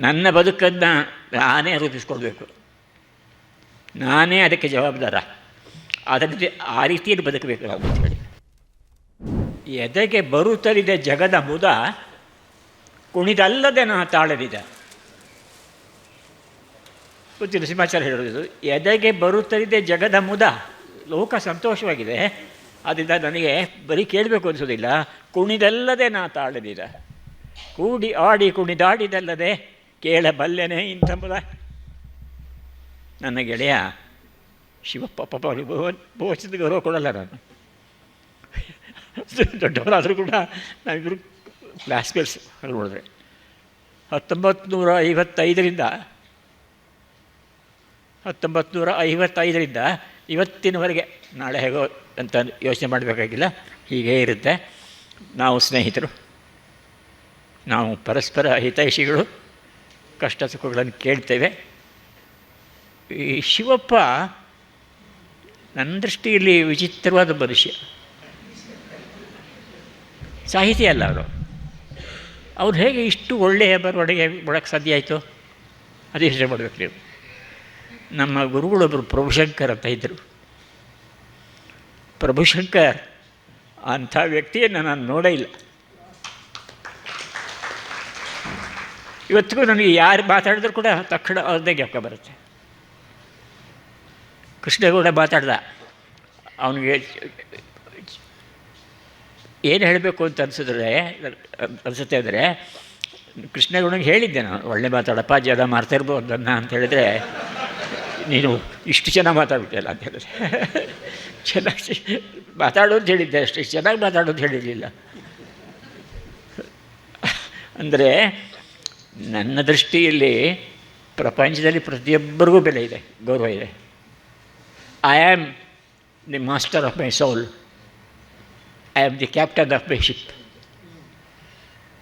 ನನ್ನ ಬದುಕನ್ನು ನಾನೇ ರೂಪಿಸ್ಕೊಳ್ಬೇಕು. ನಾನೇ ಅದಕ್ಕೆ ಜವಾಬ್ದಾರ. ಅದಕ್ಕೆ ಆ ರೀತಿಯಲ್ಲಿ ಬದುಕಬೇಕು ನಾವು ಅಂತ ಹೇಳಿ. ಎದೆಗೆ ಬರುತ್ತಲಿದೆ ಜಗದ ಮುದ, ಕುಣಿದಲ್ಲದೆ ನಾ ತಾಳಲಿದೆ. ಗೊತ್ತಿಲ್ಲ ಸಿಂಹಾಚಾರ ಹೇಳೋದು ಎದೆಗೆ ಬರುತ್ತಲಿದೆ ಜಗದ ಮುದ, ಲೋಕ ಸಂತೋಷವಾಗಿದೆ. ಅದರಿಂದ ನನಗೆ ಬರೀ ಕೇಳಬೇಕು ಅನಿಸೋದಿಲ್ಲ. ಕುಣಿದಲ್ಲದೆ ನಾ ತಾಳಲಿದೆ. ಕೂಡಿ ಆಡಿ ಕುಣಿದಾಡಿದಲ್ಲದೆ ಕೇಳಬಲ್ಲೆನೆ ಇಂಥ ಮುದ ನನ್ನ ಗೆಳೆಯ ಶಿವಪ್ಪ ಪಾಪ ಬಹುವಚನದ ಗೌರವ ಕೊಡಲ್ಲ ನಾನು. ದೊಡ್ಡವರಾದರೂ ಕೂಡ ನಾವಿಬ್ಬರು ಕ್ಲಾಸ್ಮೇಟ್ಸ್ ಹಾಗೆ ನೋಡಿದ್ರೆ. ಹತ್ತೊಂಬತ್ತು ನೂರ ಐವತ್ತೈದರಿಂದ ಹತ್ತೊಂಬತ್ತು ನೂರ ಐವತ್ತೈದರಿಂದ ಇವತ್ತಿನವರೆಗೆ ನಾಳೆ ಹೇಗೋ ಅಂತ ಯೋಚನೆ ಮಾಡಬೇಕಾಗಿಲ್ಲ, ಹೀಗೇ ಇರುತ್ತೆ. ನಾವು ಸ್ನೇಹಿತರು, ನಾವು ಪರಸ್ಪರ ಹಿತೈಷಿಗಳು. ಕಷ್ಟ ಸುಖಗಳನ್ನು ಕೇಳ್ತೇವೆ. ಈ ಶಿವಪ್ಪ ನನ್ನ ದೃಷ್ಟಿಯಲ್ಲಿ ವಿಚಿತ್ರವಾದ ಮನುಷ್ಯ. ಸಾಹಿತಿ ಅಲ್ಲ ಅವರು ಅವ್ರು ಹೇಗೆ ಇಷ್ಟು ಒಳ್ಳೆಯ ಬರವಣಿಗೆ ಮಾಡೋಕ್ಕೆ ಸಾಧ್ಯ ಆಯಿತು? ಅದೇ ಯೋಚನೆ ಮಾಡಬೇಕು ನೀವು. ನಮ್ಮ ಗುರುಗಳೊಬ್ಬರು ಪ್ರಭುಶಂಕರ್ ಅಂತ ಇದ್ದರು ಪ್ರಭುಶಂಕರ್ ಅಂಥ ವ್ಯಕ್ತಿಯನ್ನು ನಾನು ನೋಡೇ ಇಲ್ಲ. ಇವತ್ತಿಗೂ ನನಗೆ ಯಾರು ಮಾತಾಡಿದ್ರು ಕೂಡ ತಕ್ಷಣ ಅವ್ರದ್ದೇ ಜ್ಞಾಪಕ ಬರುತ್ತೆ. ಕೃಷ್ಣೇಗೌಡ ಮಾತಾಡ್ದ, ಅವನಿಗೆ ಏನು ಹೇಳಬೇಕು ಅಂತ ಅನಿಸಿದ್ರೆ, ಅನಿಸುತ್ತೆ ಅಂದರೆ ಕೃಷ್ಣೇಗೌಡನಿಗೆ ಹೇಳಿದ್ದೆ ನಾನು, ಒಳ್ಳೆ ಮಾತಾಡಪ್ಪ ಜನ ಮಾಡ್ತಾಯಿರ್ಬೋದು ಅದನ್ನು ಅಂತ ಹೇಳಿದ್ರೆ, ನೀನು ಇಷ್ಟು ಚೆನ್ನಾಗಿ ಮಾತಾಡ್ಬಿಟ್ಟಿಲ್ಲ ಅಂತ ಹೇಳಿದ್ರೆ, ಚೆನ್ನಾಗಿ ಅಂತ ಹೇಳಿದ್ದೆ ಅಷ್ಟು ಚೆನ್ನಾಗಿ ಮಾತಾಡೋದು ಹೇಳಿರಲಿಲ್ಲ. ಅಂದರೆ ನನ್ನ ದೃಷ್ಟಿಯಲ್ಲಿ ಪ್ರಪಂಚದಲ್ಲಿ ಪ್ರತಿಯೊಬ್ಬರಿಗೂ ಬೆಲೆ ಇದೆ, ಗೌರವ ಇದೆ. I am the master of my soul I am the captain of my ship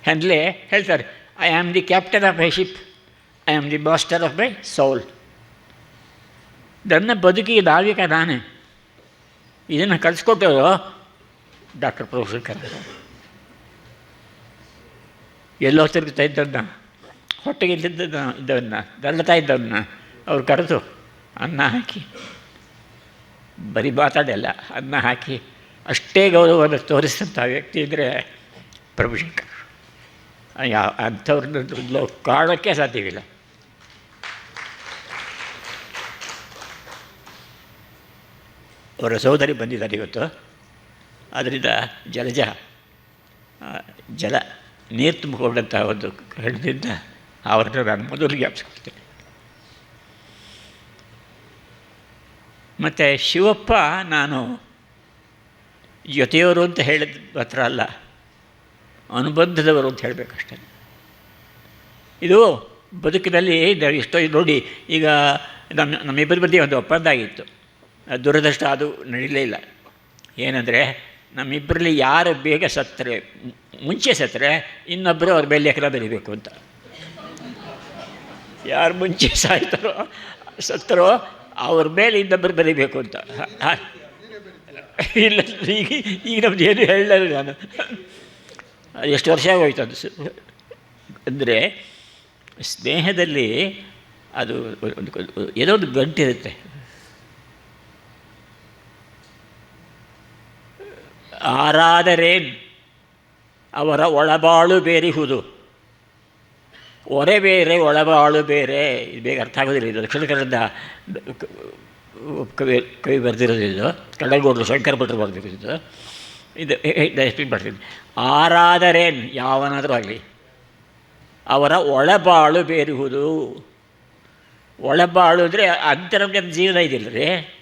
Henley ಹೇಳ್ತಾರೆ I am the captain of my ship I am the master of my soul ನನ್ನ ಬದುಕಿಗೆ ದಾವಿಕ ನಾನೇ. ಇದನ್ನು ಕಲಿಸ್ಕೊಟ್ಟೋ ಡಾಕ್ಟರ್ ಪ್ರಭುಶಂಕರ್. ಎಲ್ಲೋ ತಿರುಗ್ತಾ ಇದ್ದವನ್ನ ಹೊಟ್ಟೆಗೆ ಇಲ್ಲಿದ್ದ ಇದ್ದವನ್ನ ದಳ್ಳತಾ ಇದ್ದವನ್ನ ಅವ್ರು ಕರೆದು ಅನ್ನ ಹಾಕಿ. ಬರೀ ಮಾತಾಡಲ್ಲ ಅನ್ನ ಹಾಕಿ ಅಷ್ಟೇ ಗೌರವವನ್ನು ತೋರಿಸಿದಂಥ ವ್ಯಕ್ತಿ ಇದ್ದರೆ ಪ್ರಭುಶಂಕರ್ ಯಾವ ಅಂಥವ್ರನ್ನ ಕಾಣೋಕ್ಕೆ ಸಾಧ್ಯವಿಲ್ಲ. ಅವರ ಸಹೋದರಿ ಬಂದಿದ್ದಾರೆ ಇವತ್ತು. ಅದರಿಂದ ಜಲಜ ಜಲ ನೀರು ತುಂಬಿಕೊಂಡಂತಹ ಒಂದು ಹೆಣ್ಣಿಂದ ಅವ್ರನ್ನ ನಾನು ಮೊದಲು ಜ್ಞಾಪಿಸ್ಕೊಳ್ತೇನೆ. ಮತ್ತು ಶಿವಪ್ಪ ನಾನು ಜೊತೆಯವರು ಅಂತ ಹೇಳಿದ ಮಾತ್ರ ಅಲ್ಲ, ಅನುಬಂಧದವರು ಅಂತ ಹೇಳಬೇಕಷ್ಟೇ. ಇದು ಬದುಕಿನಲ್ಲಿ ಎಷ್ಟೋ ನೋಡಿ, ಈಗ ನಮ್ಮ ನಮ್ಮಿಬ್ಬರ ಮಧ್ಯೆ ಒಂದು ಒಪ್ಪಂದ ಆಗಿತ್ತು. ದುರದೃಷ್ಟ ಅದು ನಡೀಲೇ ಇಲ್ಲ. ಏನಂದರೆ, ನಮ್ಮಿಬ್ಬರಲ್ಲಿ ಯಾರು ಬೇಗ ಸತ್ತರೆ ಮುಂಚೆ ಸತ್ತರೆ ಇನ್ನೊಬ್ಬರು ಅವ್ರ ಮೇಲೆ ಲೆಕ್ಕ ಬರೀಬೇಕು ಅಂತ. ಯಾರು ಮುಂಚೆ ಸಾಯ್ತಾರೋ ಸತ್ತರೋ ಅವ್ರ ಮೇಲೆ ಇನ್ನೊಬ್ಬರು ಬರೀಬೇಕು ಅಂತ. ಇಲ್ಲ, ಈಗ ಈಗ ನಮ್ದು ಏನು ಹೇಳಲ್ಲ ನಾನು. ಎಷ್ಟು ವರ್ಷ ಆಗೋಯ್ತು ಅದು ಅಂದರೆ ಸ್ನೇಹದಲ್ಲಿ ಅದು ಒಂದು ಏನೋ ಒಂದು ಗಂಟಿರುತ್ತೆ. ಆರಾದರೇನ್ ಅವರ ಒಳಬಾಳು ಬೇರಿಹುದು. ಒರೆ ಬೇರೆ ಒಳಬಾಳು ಬೇರೆ. ಇದು ಬೇಗ ಅರ್ಥ ಆಗೋದಿಲ್ಲ ಇದು. ದಕ್ಷಿಣ ಕನ್ನಡದ ಕವಿ ಕವಿ ಬರೆದಿರೋದು ಇದು. ಶಂಕರ್ ಭಟ್ರು ಬರೆದಿರೋದಿದ್ದು ಇದು. ಎಕ್ಸ್ಪ್ಲೇನ್ ಮಾಡ್ತೀನಿ. ಆರಾದರೇನ್ ಯಾವನಾದರೂ ಆಗಲಿ. ಅವರ ಒಳಬಾಳು ಬೇರುವುದು. ಒಳಬಾಳು ಅಂದರೆ ಅಂತರಂಗ ಜೀವನ ಇದಿಲ್ಲ ರೀ.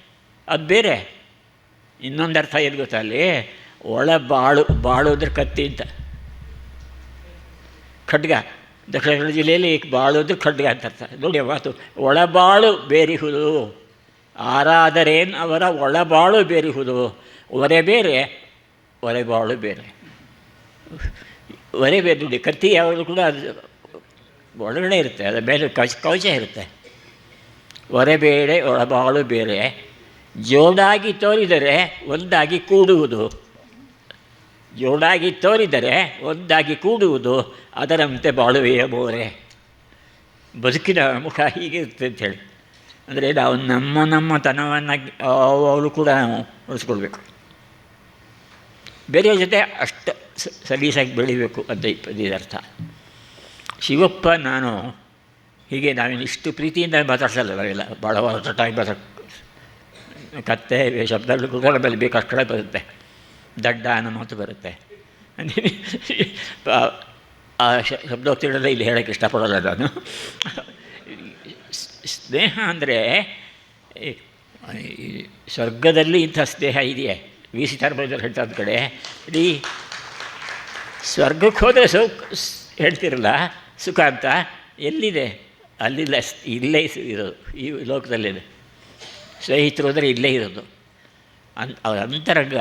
ಅದು ಬೇರೆ. ಇನ್ನೊಂದು ಅರ್ಥ ಏನು ಗೊತ್ತಾ ಅಲ್ಲಿ? ಒಳ ಬಾಳು ಬಾಳು ಅಂದರೆ ಕತ್ತಿ ಅಂತ. ಖಡ್ಗ. ದಕ್ಷಿಣ ಕನ್ನಡ ಜಿಲ್ಲೆಯಲ್ಲಿ ಬಾಳು ಅಂದರೆ ಖಡ್ಗ ಅಂತ ಅರ್ಥ. ನೋಡಿ ಮಾತು, ಒಳಬಾಳು ಬೇರಿಹುದು ಆರಾದರೇನು ಅವರ ಒಳಬಾಳು ಬೇರಿಹುದು ಒರೆ ಬೇರೆ ಒರೆಬಾಳು ಬೇರೆ. ಒರೆ ಬೇರೆ ನೋಡಿ, ಕತ್ತಿ ಯಾವಾಗಲೂ ಕೂಡ ಅದು ಒಳಗಡೆ ಇರುತ್ತೆ, ಅದರ ಮೇಲೆ ಕವಚ ಕವಚ ಇರುತ್ತೆ. ಒರೆ ಬೇರೆ, ಒಳಬಾಳು ಬೇರೆ, ಜೋಡಾಗಿ ತೋರಿದರೆ ಒಂದಾಗಿ ಕೂಡುವುದು. ಜೋಡಾಗಿ ತೋರಿದರೆ ಒಂದಾಗಿ ಕೂಡುವುದು ಅದರಂತೆ ಬಾಳುವೆಯ ಬೋರೆ. ಬದುಕಿನ ಮುಖ ಹೀಗೆ ಇರುತ್ತೆ ಅಂತೇಳಿ ಅಂದರೆ ನಾವು ನಮ್ಮ ನಮ್ಮ ತನವನ್ನು ಅವರು ಕೂಡ ನಾವು ಉಳಿಸ್ಕೊಳ್ಬೇಕು. ಬೇರೆಯವ್ರ ಜೊತೆ ಅಷ್ಟು ಸಲೀಸಾಗಿ ಬೆಳಿಬೇಕು ಅಂತ ಇದರ್ಥ ಶಿವಪ್ಪ, ನಾನು ಹೀಗೆ ನಾವೇನು ಇಷ್ಟು ಪ್ರೀತಿಯಿಂದ ಮಾತಾಡ್ಸಲ್ಲ ನಾವೆಲ್ಲ. ಭಾಳ ಹೊರಟಾಗಿ ಮಾತಾಡ್ ಕತ್ತೆ, ಶಬ್ದಗಳು ಕೂಡ ಅಷ್ಟೇ ಬರುತ್ತೆ. ದಡ್ಡ ಅನ್ನೋ ಮಾತು ಬರುತ್ತೆ. ಆ- ಆ ಶ- ಶಬ್ದೋಕ್ತಿಗಳನ್ನ ಇಲ್ಲಿ ಹೇಳೋಕ್ಕೆ ಇಷ್ಟಪಡೋಲ್ಲ ನಾನು. ಸ್ನೇಹ ಅಂದರೆ ಸ್ವರ್ಗದಲ್ಲಿ ಇಂಥ ಸ್ನೇಹ ಇದೆಯೇ? ವಿ ಸಿ ತಾರ್ಬೈದವ್ರು ಹೇಳ್ತಾ ಒಂದು ಕಡೆ, ಇಡೀ ಸ್ವರ್ಗಕ್ಕೆ ಹೋದರೆ ಸು ಹೇಳ್ತಿರಲ್ಲ, ಸುಖ ಅಂತ, ಎಲ್ಲಿದೆ? ಅಲ್ಲಿಲ್ಲ, ಇಲ್ಲೇ ಇರೋದು, ಈ ಲೋಕದಲ್ಲಿದೆ. ಸ್ನೇಹಿತರು ಅಂದರೆ ಇಲ್ಲೇ ಇರೋದು. ಅನ್, ಅವರ ಅಂತರಂಗ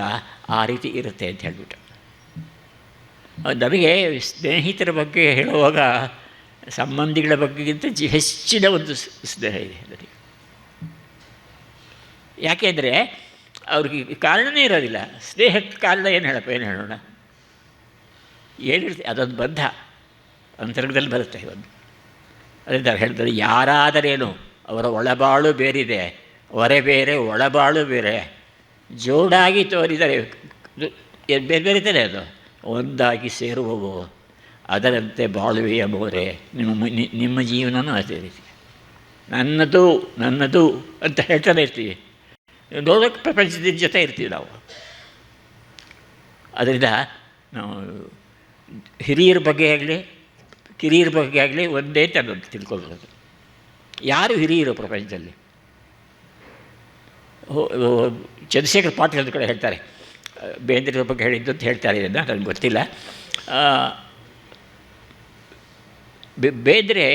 ಆ ರೀತಿ ಇರುತ್ತೆ ಅಂತ ಹೇಳಿಬಿಟ್ಟು. ನಮಗೆ ಸ್ನೇಹಿತರ ಬಗ್ಗೆ ಹೇಳುವಾಗ ಸಂಬಂಧಿಗಳ ಬಗ್ಗೆಗಿಂತ ಜಿ, ಹೆಚ್ಚಿನ ಒಂದು ಸ್ನೇಹ ಇದೆ ನನಗೆ ಯಾಕೆಂದರೆ ಅವ್ರಿಗೆ ಕಾರಣನೇ ಇರೋದಿಲ್ಲ. ಸ್ನೇಹಕ್ಕೆ ಕಾರಣ ಏನು ಹೇಳಪ್ಪ, ಏನು ಹೇಳೋಣ? ಏನಿರುತ್ತೆ ಅದೊಂದು ಬಂಧ. ಅಂತರಂಗದಲ್ಲಿ ಬರುತ್ತೆ ಒಂದು ಅದರಿಂದ ಅವ್ರು ಹೇಳ್ತಾರೆ ಯಾರಾದರೇನು ಅವರ ಒಳಬಾಳು ಬೇರಿದೆ, ಹೊರೆ ಬೇರೆ, ಒಳಬಾಳು ಬೇರೆ ಜೋಡಾಗಿ ತೋರಿದರೆ ಬೇರೆ ಬೇರೆ ತಾನೆ ಅದು. ಒಂದಾಗಿ ಸೇರುವವು. ಅದರಂತೆ ಬಾಳುವೆಯ ಬೋರೆ ನಿಮ್ಮ ನಿಮ್ಮ ಜೀವನನೂ ಅದೇ ರೀತಿ. ನನ್ನದು ನನ್ನದು ಅಂತ ಹೇಳ್ತಾನೆ ಇರ್ತೀವಿ. ನೋಡೋಕ್ಕೆ ಪ್ರಪಂಚದ ಜೊತೆ ಇರ್ತೀವಿ ನಾವು. ಅದರಿಂದ ನಾವು ಹಿರಿಯರ ಬಗ್ಗೆ ಆಗಲಿ, ಕಿರಿಯರ ಬಗ್ಗೆ ಆಗಲಿ ಒಂದೇ ತನ್ನ ತಿಳ್ಕೊಳ್ಬೋದು ಯಾರು ಹಿರಿಯರು ಪ್ರಪಂಚದಲ್ಲಿ? ಚಂದ್ರಶೇಖರ್ ಪಾಟೀಲ್ ಅಂತ ಕಡೆ ಹೇಳ್ತಾರೆ. ಬೇಂದ್ರೆ ಬಗ್ಗೆ ಹೇಳಿದ್ದು ಅಂತ ಹೇಳ್ತಾರೆ ಇದನ್ನು, ನನಗೆ ಗೊತ್ತಿಲ್ಲ. ಬೇಂದ್ರೆ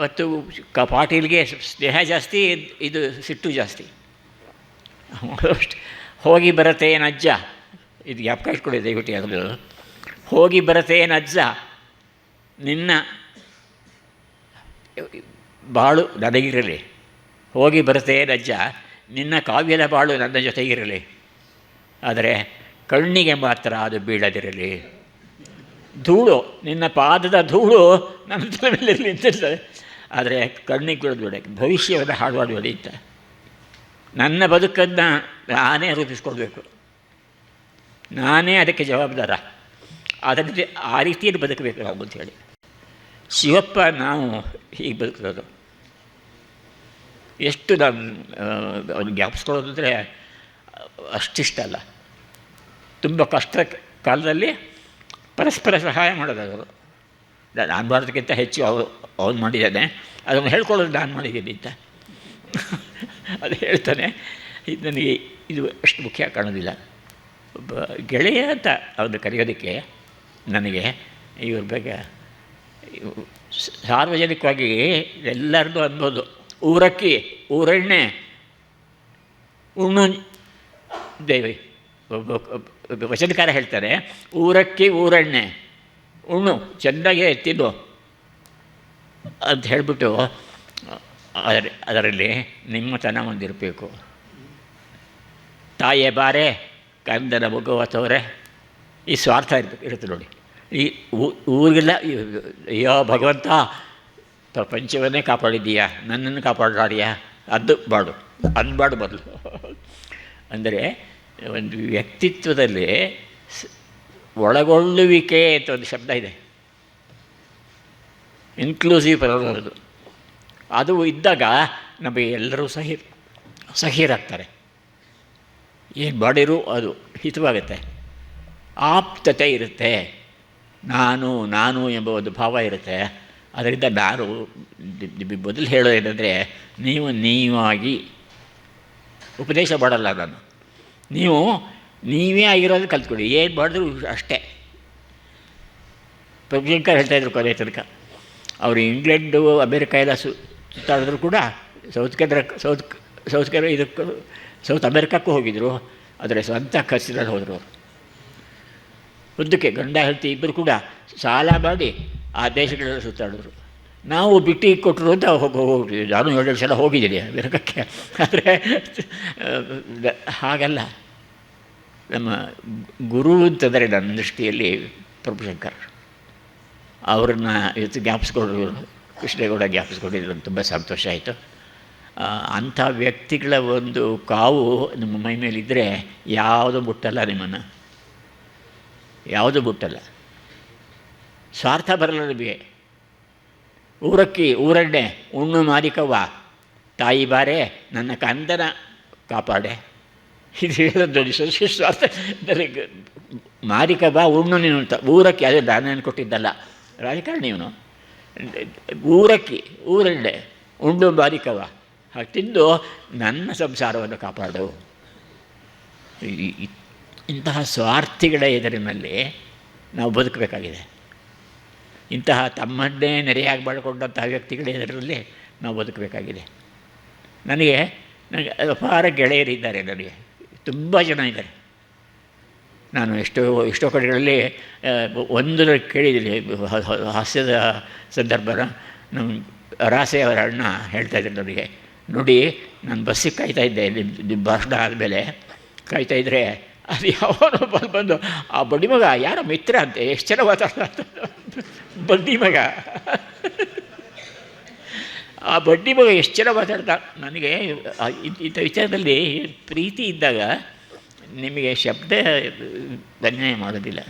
ಮತ್ತು ಕ, ಪಾಟೀಲ್ಗೆ ಸ್ನೇಹ ಜಾಸ್ತಿ, ಇದು ಸಿಟ್ಟು ಜಾಸ್ತಿ. ಹೋಗಿ ಬರತ್ತೆ ಏನು ಅಜ್ಜ? ಇದು ಯಾಕೆ ಕಳ್ಸ್ಕೊಡಿ ದಯವಿಟ್ಟು ಯಾವಾಗಲೂ ಹೋಗಿ ಬರತ್ತೆ ಏನು ಅಜ್ಜ? ನಿನ್ನ ಬಾಳು ನನಗಿರಲಿ. ಹೋಗಿ ಬರುತ್ತೆ ಅಜ್ಜ? ನಿನ್ನ ಕಾವ್ಯದ ಬಾಳು ನನ್ನ ಜೊತೆಗಿರಲಿ ಆದರೆ ಕಣ್ಣಿಗೆ ಮಾತ್ರ ಅದು ಬೀಳದಿರಲಿ. ಧೂಳು, ನಿನ್ನ ಪಾದದ ಧೂಳು ನನ್ನ ತಲೆ ಮೇಲೆ ಇರಲಿ ಅಂತಿರ್ತದೆ ಆದರೆ ಕಣ್ಣಿಗೆ ಬೀಳೋದು ಭವಿಷ್ಯವನ್ನು ಹಾಡು ಹಾಡುವುದು ಅಂತ. ನನ್ನ ಬದುಕನ್ನು ನಾನೇ ರೂಪಿಸ್ಕೊಳ್ಬೇಕು. ನಾನೇ ಅದಕ್ಕೆ ಜವಾಬ್ದಾರ. ಅದಕ್ಕೆ ಆ ರೀತಿಯಲ್ಲಿ ಬದುಕಬೇಕು ನಾವು ಅಂತೇಳಿ ಶಿವಪ್ಪ, ನಾವು ಹೀಗೆ ಬದುಕೋದು ಎಷ್ಟು ನಾನು ಅವ್ನು ಜ್ಞಾಪಿಸ್ಕೊಳ್ಳೋದು ಅಂದರೆ ಅಷ್ಟಿಷ್ಟ ಅಲ್ಲ. ತುಂಬ ಕಷ್ಟ ಕಾಲದಲ್ಲಿ ಪರಸ್ಪರ ಸಹಾಯ ಮಾಡೋದು ಅವರು ನಾನು ಮಾಡೋದಕ್ಕಿಂತ ಹೆಚ್ಚು ಅವರು ಅವನು ಮಾಡಿದ್ದಾನೆ. ಅದನ್ನು ಹೇಳ್ಕೊಳ್ಳೋದು ನಾನು ಮಾಡಿದ್ದೀನಿ ಅಂತ. ಅದು ಹೇಳ್ತಾನೆ. ಇದು ನನಗೆ ಇದು ಅಷ್ಟು ಮುಖ್ಯ ಕಾಣೋದಿಲ್ಲ. ಒಬ್ಬ ಗೆಳೆಯ ಅಂತ ಅವನು ಕರೆಯೋದಕ್ಕೆ ನನಗೆ ಇವ್ರ ಬಗ್ಗೆ ಸಾರ್ವಜನಿಕವಾಗಿ ಎಲ್ಲರದ್ದು ಅನ್ಬೋದು. ಊರಕ್ಕಿ, ಊರೆಣ್ಣೆ, ಉಣ್ಣು ದೇವಿ. ವಚನಕಾರ ಹೇಳ್ತಾರೆ, ಊರಕ್ಕಿ, ಊರೆಣ್ಣೆ, ಉಣ್ಣು, ಚೆನ್ನಾಗೆ ತಿನ್ನು ಅಂತ ಹೇಳಿಬಿಟ್ಟು, ಅದರ, ಅದರಲ್ಲಿ ನಿಮ್ಮತನ ಒಂದಿರಬೇಕು ತಾಯೇ ಬಾರೆ, ಕಂದನ ಮಗುವ ತೋರೆ, ಈ ಸ್ವಾರ್ಥ ಇರ್ತ, ಇರುತ್ತೆ ನೋಡಿ. ಈ ಊರಿಗೆಲ್ಲ ಅಯ್ಯೋ ಭಗವಂತ ಪ್ರಪಂಚವನ್ನೇ ಕಾಪಾಡಿದ್ದೀಯಾ? ನನ್ನನ್ನು ಕಾಪಾಡಾಡಿಯಾ ಅದು ಬಾಡು ಅನ್ಬಾಡು ಬದಲು ಅಂದರೆ ಒಂದು ವ್ಯಕ್ತಿತ್ವದಲ್ಲಿ ಒಳಗೊಳ್ಳುವಿಕೆ ಅಂತ ಒಂದು ಶಬ್ದ ಇದೆ. ಇನ್ಕ್ಲೂಸಿವ್ ಬರೋದು ಅದು ಇದ್ದಾಗ ನಮಗೆ ಎಲ್ಲರೂ ಸಹಿ, ಸಹಿರಾಗ್ತಾರೆ. ಏನು ಮಾಡಿರೂ ಅದು ಹಿತವಾಗುತ್ತೆ. ಆಪ್ತತೆ ಇರುತ್ತೆ. ನಾನು ನಾನು ಎಂಬ ಒಂದು ಭಾವ ಇರುತ್ತೆ. ಅದರಿಂದ ನಾನು ಮೊದಲು ಹೇಳೋದೇನೆಂದರೆ ನೀವು ನೀವಾಗಿ ಉಪದೇಶ ಮಾಡಲ್ಲ ನಾನು. ನೀವು ನೀವೇ ಆಗಿರೋದು ಕಲ್ತ್ಕೊಳ್ಳಿ. ಏನು ಮಾಡಿದ್ರು ಅಷ್ಟೇ. ಪ್ರಭುಶಂಕರ್ ಹೇಳ್ತಾಯಿದ್ರು ಕೊನೆ ತನಕ, ಅವರು ಇಂಗ್ಲೆಂಡು, ಅಮೇರಿಕ ಎಲ್ಲ ಸುತ್ತಾಡಿದ್ರು ಕೂಡ south Canara south south Canara ಇದಕ್ಕೂ, ಸೌತ್ ಅಮೇರಿಕಕ್ಕೂ ಹೋಗಿದ್ದರು ಆದರೆ ಸ್ವಂತ ಖರ್ಚಿನಲ್ಲಿ ಹೋದರು. ಅವರು ಉದ್ದಕ್ಕೆ ಗಂಡ ಹೆಂಡತಿ ಇಬ್ಬರು ಕೂಡ ಸಾಲ ಮಾಡಿ ಆ ದೇಶಗಳೆಲ್ಲ ಸುತ್ತಾಡಿದ್ರು ನಾವು ಬಿಟ್ಟಿ ಕೊಟ್ಟರು ಅಂತ ಹೋಗಿ ಹೋಗಿ ನಾನು ಏಳೆರಡು ಸಲ ಹೋಗಿದ್ದೀನಿ. ಆದರೆ, ಹಾಗಲ್ಲ. ನಮ್ಮ ಗುರು ಅಂತಂದರೆ ನನ್ನ ದೃಷ್ಟಿಯಲ್ಲಿ ಪ್ರಭುಶಂಕರ್. ಅವ್ರನ್ನ ಇವತ್ತು ಜ್ಞಾಪಿಸ್ಕೊಂಡ್ರು ಕೃಷ್ಣೇಗೌಡ ಜ್ಞಾಪಿಸ್ಕೊಂಡಿದ್ರು ತುಂಬ ಸಂತೋಷ ಆಯಿತು. ಅಂಥ ವ್ಯಕ್ತಿಗಳ ಒಂದು ಕಾವು ನಿಮ್ಮ ಮೈ ಮೇಲಿದ್ದರೆ ಯಾವುದು ಮುಟ್ಟಲ್ಲ ನಿಮ್ಮನ್ನು. ಯಾವುದು ಮುಟ್ಟಲ್ಲ. ಸ್ವಾರ್ಥ ಬರಲ್ಲ ಬಿ ಊರಕ್ಕಿ ಊರಣ್ಣೆ ಉಣ್ಣು ಮಾರಿಕವ್ವ. ತಾಯಿ ಬಾರೆ, ನನ್ನ ಕಂದನ ಕಾಪಾಡೆ. ಇದು ಹೇಳೋದು ಸಸ್ಯ ಸ್ವಾರ್ಥ ಮಾರಿಕ ಉಣ್ಣು ನೀನು ಅಂತ. ಊರಕ್ಕಿ, ಅದೇ ದಾನ ಕೊಟ್ಟಿದ್ದಲ್ಲ. ರಾಜಕಾರಣಿ ಇವನು. ಊರಕ್ಕಿ ಊರಣ್ಣೆ ಉಂಡು ಮಾರಿಕವ್ವ. ಹಾಗೆ ತಿಂದು ನನ್ನ ಸಂಸಾರವನ್ನು ಕಾಪಾಡು. ಇಂತಹ ಸ್ವಾರ್ಥಿಗಳ ಎದುರಿನಲ್ಲಿ ನಾವು ಬದುಕಬೇಕಾಗಿದೆ. ಇಂತಹ ತಮ್ಮನ್ನೇ ನೆರೆಯಾಗಿ ಬಳಕೊಂಡಂತಹ ವ್ಯಕ್ತಿಗಳೇ ಎದುರಲ್ಲಿ ನಾವು ಬದುಕಬೇಕಾಗಿದೆ. ನನಗೆ ನನಗೆ ಅಪಾರ ಗೆಳೆಯರಿದ್ದಾರೆ ನನಗೆ. ತುಂಬ ಜನ ಇದ್ದಾರೆ. ನಾನು ಎಷ್ಟೋ ಎಷ್ಟೋ ಕಡೆಗಳಲ್ಲಿ ಒಂದರ ಒಂದು ಕೇಳಿದ್ದೀನಿ ಹಾಸ್ಯದ ಸಂದರ್ಭ ನಮ್ಮ ರಾಸೆ ಅವರ ಅಣ್ಣ ಹೇಳ್ತಾ ಇದ್ದರು ನನಗೆ, ನೋಡಿ, ನಾನು ಬಸ್ಸಿಗೆ ಕಾಯ್ತಾ ಇದ್ದೆ ನಿಮ್ಮ ನಿಮ್ಮ ಭಾಷಣ ಆದಮೇಲೆ. ಕಾಯ್ತಾ ಇದ್ದರೆ ಅದು ಯಾವನೋ ಬಂದು ಆ ಬಡಿಮಗ ಮಗ ಯಾರೋ ಮಿತ್ರ ಅಂತೆ, ಎಷ್ಟು ಜನ ಮಾತಾಡ್ದ ಬಡ್ಡಿ ಮಗ. ಆ ಬಡ್ಡಿ ಮಗ ಎಷ್ಟು ಜನ ಮಾತಾಡ್ತಾ? ನನಗೆ ಇಂಥ ವಿಚಾರದಲ್ಲಿ ಪ್ರೀತಿ ಇದ್ದಾಗ ನಿಮಗೆ ಶಬ್ದ ಅನ್ಯಾಯ ಮಾಡೋದಿಲ್ಲ